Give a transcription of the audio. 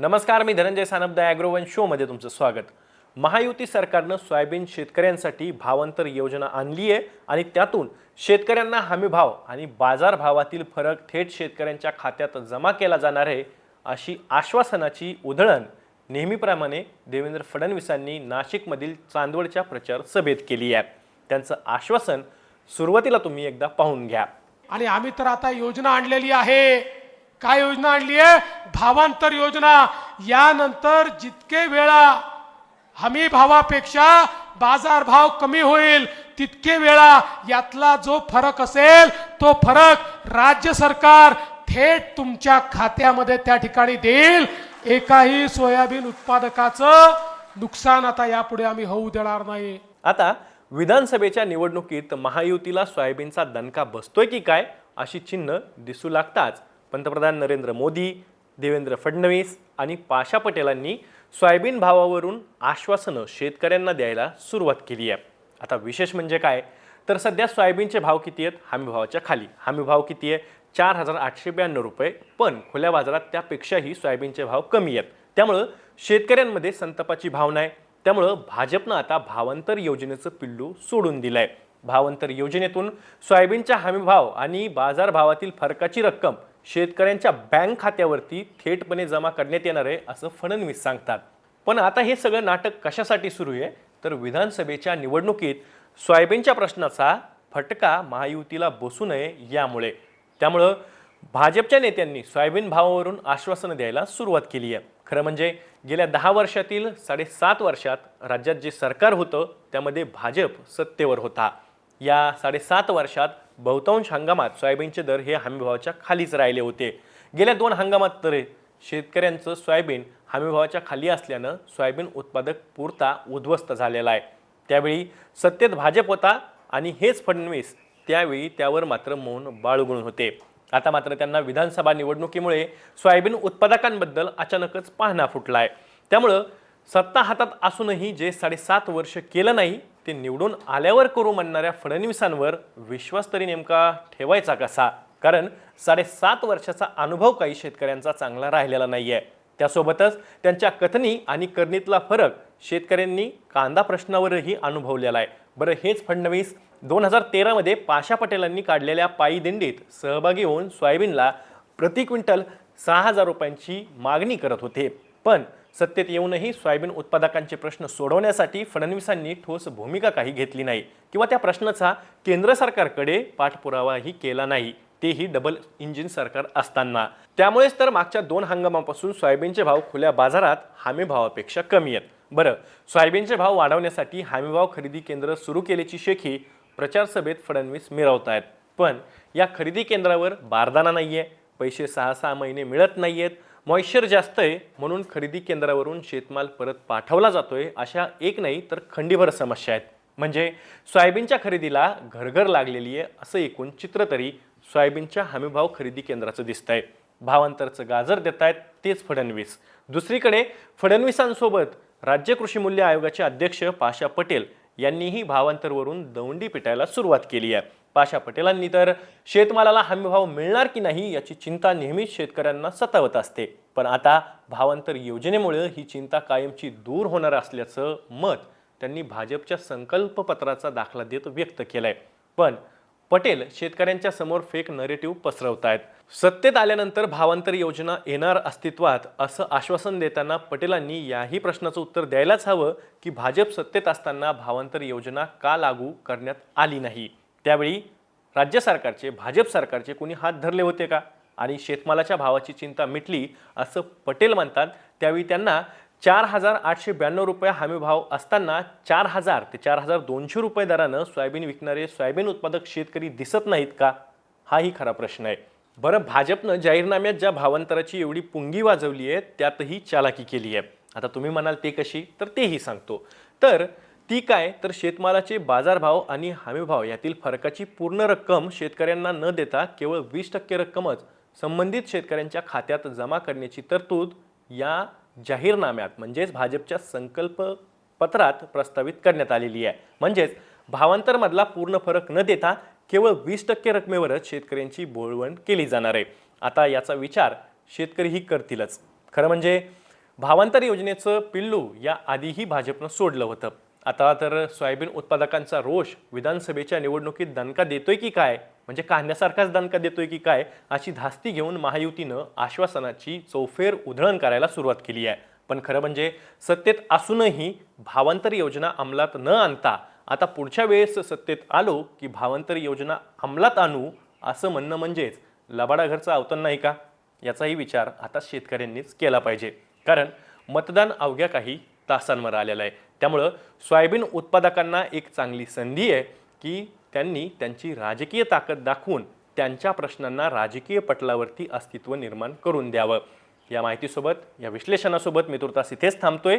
नमस्कार मी धनंजय सानपदा द ॲग्रोवन शोमध्ये तुमचं स्वागत. महायुती सरकारनं सोयाबीन शेतकऱ्यांसाठी भावांतर योजना आणली आहे आणि त्यातून शेतकऱ्यांना हमी भाव आणि बाजारभावातील फरक थेट शेतकऱ्यांच्या खात्यात जमा केला जाणार आहे अशी आश्वासनाची उधळण नेहमीप्रमाणे देवेंद्र फडणवीसांनी नाशिकमधील चांदवडच्या प्रचार सभेत केली आहे. त्यांचं आश्वासन सुरुवातीला तुम्ही एकदा पाहून घ्या. आणि आम्ही तर आता योजना आणलेली आहे. काय योजना आणली आहे? भावांतर योजना. यानंतर जितके वेळा हमी भावापेक्षा बाजार भाव कमी होईल तितके वेळा यातला जो फरक असेल तो फरक राज्य सरकार थेट तुमच्या खात्यामध्ये त्या ठिकाणी देईल. एकाही सोयाबीन उत्पादकाचं नुकसान आता यापुढे आम्ही होऊ देणार नाही. आता विधानसभेच्या निवडणुकीत महायुतीला सोयाबीनचा दणका बसतोय की काय अशी चिन्ह दिसू लागताच. पंतप्रधान नरेंद्र मोदी देवेंद्र फडणवीस आणि पाशा पटेलांनी सोयाबीन भावावरून आश्वासनं शेतकऱ्यांना द्यायला सुरुवात केली आहे. आता विशेष म्हणजे काय? तर सध्या सोयाबीनचे भाव किती आहेत? हमी भावाच्या खाली. हमी भाव किती आहे? चार हजार आठशे ब्याण्णव रुपये. पण खुल्या बाजारात त्यापेक्षाही सोयाबीनचे भाव कमी आहेत. त्यामुळं शेतकऱ्यांमध्ये संतापाची भावना आहे. त्यामुळं भाजपनं आता भावांतर योजनेचं पिल्लू सोडून दिलं आहे भावांतर योजनेतून सोयाबीनच्या हमीभाव आणि बाजारभावातील फरकाची रक्कम शेतकऱ्यांच्या बँक खात्यावरती थेटपणे जमा करण्यात येणार आहे असं फडणवीस सांगतात. पण आता हे सगळं नाटक कशासाठी सुरू आहे? तर विधानसभेच्या निवडणुकीत सोयाबीनच्या प्रश्नाचा फटका महायुतीला बसू नये यामुळे. त्यामुळं भाजपच्या नेत्यांनी सोयाबीन भावावरून आश्वासनं द्यायला सुरुवात केली आहे. खरं म्हणजे गेल्या दहा वर्षातील साडेसात वर्षात राज्यात जे सरकार होतं त्यामध्ये भाजप सत्तेवर होता. या साडेसात वर्षात बहुतांश हंगामात सोयाबीनचे दर हे हमीभावाच्या खालीच राहिले होते. गेल्या दोन हंगामात तर शेतकऱ्यांचं सोयाबीन हमीभावाच्या खाली असल्यानं सोयाबीन उत्पादक पुरता उद्ध्वस्त झालेला आहे. त्यावेळी सत्तेत भाजप होता आणि हेच फडणवीस त्यावेळी त्यावर मात्र मौन बाळगुण होते. आता मात्र त्यांना विधानसभा निवडणुकीमुळे सोयाबीन उत्पादकांबद्दल अचानकच पाहणा फुटला आहे त्यामुळं सत्ता हातात असूनही जे साडेसात वर्ष केलं नाही ते निवडून आल्यावर करू म्हणणाऱ्या फडणवीसांवर विश्वास तरी नेमका ठेवायचा कसा? कारण साडेसात वर्षाचा अनुभव काही शेतकऱ्यांचा चांगला राहिलेला नाही आहे त्यासोबतच त्यांच्या कथनी आणि करणीतला फरक शेतकऱ्यांनी कांदा प्रश्नावरही अनुभवलेला आहे. बरं हेच फडणवीस दोन हजार तेरामध्ये पाशा पटेलांनी काढलेल्या पायी दिंडीत सहभागी होऊन सोयाबीनला प्रति क्विंटल सहा हजार रुपयांची मागणी करत होते. पण सत्तेत येऊनही सोयाबीन उत्पादकांचे प्रश्न सोडवण्यासाठी फडणवीसांनी ठोस भूमिका काही घेतली नाही किंवा त्या प्रश्नाचा केंद्र सरकारकडे पाठपुरावाही केला नाही. तेही डबल इंजिन सरकार असताना. त्यामुळेच तर मागच्या दोन हंगामापासून सोयाबीनचे भाव खुल्या बाजारात हमीभावापेक्षा कमी आहेत. बरं सोयाबीनचे भाव वाढवण्यासाठी हमीभाव खरेदी केंद्र सुरू केल्याची शेखी प्रचार सभेत फडणवीस मिरवत आहेत पण या खरेदी केंद्रावर बारदाना नाही आहे पैसे सहा सहा महिने मिळत नाही आहेत मॉइश्चर जास्त आहे म्हणून खरेदी केंद्रावरून शेतमाल परत पाठवला जातोय अशा एक नाही तर खंडीभर समस्या आहेत. म्हणजे सोयाबीनच्या खरेदीला घरघर लागलेली आहे असं एकूण चित्र तरी सोयाबीनच्या हमीभाव खरेदी केंद्राचं दिसतंय. भावांतरचं गाजर देत आहेत तेच फडणवीस. दुसरीकडे फडणवीसांसोबत राज्य कृषी मूल्य आयोगाचे अध्यक्ष पाशा पटेल यांनीही भावांतरवरून दौंडी पिटायला सुरुवात केली आहे. पाशा पटेलांनी तर शेतमालाला हमीभाव मिळणार की नाही याची चिंता नेहमीच शेतकऱ्यांना सतावत असते. पण आता भावांतर योजनेमुळे ही चिंता कायमची दूर होणार असल्याचं मत त्यांनी भाजपच्या संकल्पपत्राचा दाखला देत व्यक्त केलं आहे पण पटेल शेतकऱ्यांच्या समोर फेक नरेटिव्ह पसरवतायत. सत्तेत आल्यानंतर भावांतर योजना येणार अस्तित्वात असं आश्वासन देताना पटेलांनी याही प्रश्नाचं उत्तर द्यायलाच हवं की भाजप सत्तेत असताना भावांतर योजना का लागू करण्यात आली नाही. त्यावेळी राज्य सरकारचे भाजप सरकारचे कोणी हात धरले होते का? आणि शेतमालाच्या भावाची चिंता मिटली असं पटेल म्हणतात. त्यावेळी त्यांना चार हजार आठशे ब्याण्णव रुपये हमी भाव असताना चार हजार ते चार हजार दोनशे रुपये दरानं सोयाबीन विकणारे सोयाबीन उत्पादक शेतकरी दिसत नाहीत का? हाही खरा प्रश्न आहे. बरं भाजपनं जाहीरनाम्यात ज्या भावांतराची एवढी पुंगी वाजवली आहे त्यातही चालाकी केली आहे. आता तुम्ही म्हणाल ते कशी? तर तेही सांगतो. तर ती काय? तर शेतमालाचे बाजारभाव आणि हमीभाव यातील फरकाची पूर्ण रक्कम शेतकऱ्यांना न देता केवळ वीस टक्के रक्कमच संबंधित शेतकऱ्यांच्या खात्यात जमा करण्याची तरतूद या जाहीरनाम्यात म्हणजेच भाजपच्या संकल्प पत्रात प्रस्तावित करण्यात आलेली आहे. म्हणजेच भावांतरमधला पूर्ण फरक न देता केवळ वीस टक्के रकमेवरच शेतकऱ्यांची बोळवण केली जाणार आहे. आता याचा विचार शेतकरीही करतीलच. खरं म्हणजे भावांतर योजनेचं पिल्लू या आधीही भाजपनं सोडलं होतं. आता तर सोयाबीन उत्पादकांचा रोष विधानसभेच्या निवडणुकीत दणका देतोय की काय? म्हणजे कांद्यासारखाच दणका देतोय की काय? अशी धास्ती घेऊन महायुतीनं आश्वासनाची चौफेर उधळण करायला सुरुवात केली आहे. पण खरं म्हणजे सत्तेत असूनही भावांतर योजना अंमलात न आणता आता पुढच्या वेळेस सत्तेत आलो की भावांतर योजना अंमलात आणू असं म्हणणं म्हणजेच लबाडाघरचं अवतन नाही का? याचाही विचार आता शेतकऱ्यांनीच केला पाहिजे. कारण मतदान अवघ्या काही तासांवर आलेलं आहे. त्यामुळं सोयाबीन उत्पादकांना एक चांगली संधी आहे की त्यांनी त्यांची राजकीय ताकद दाखवून त्यांच्या प्रश्नांना राजकीय पटलावरती अस्तित्व निर्माण करून द्यावं. या माहितीसोबत या विश्लेषणासोबत मी तुर्तास इथेच थांबतोय.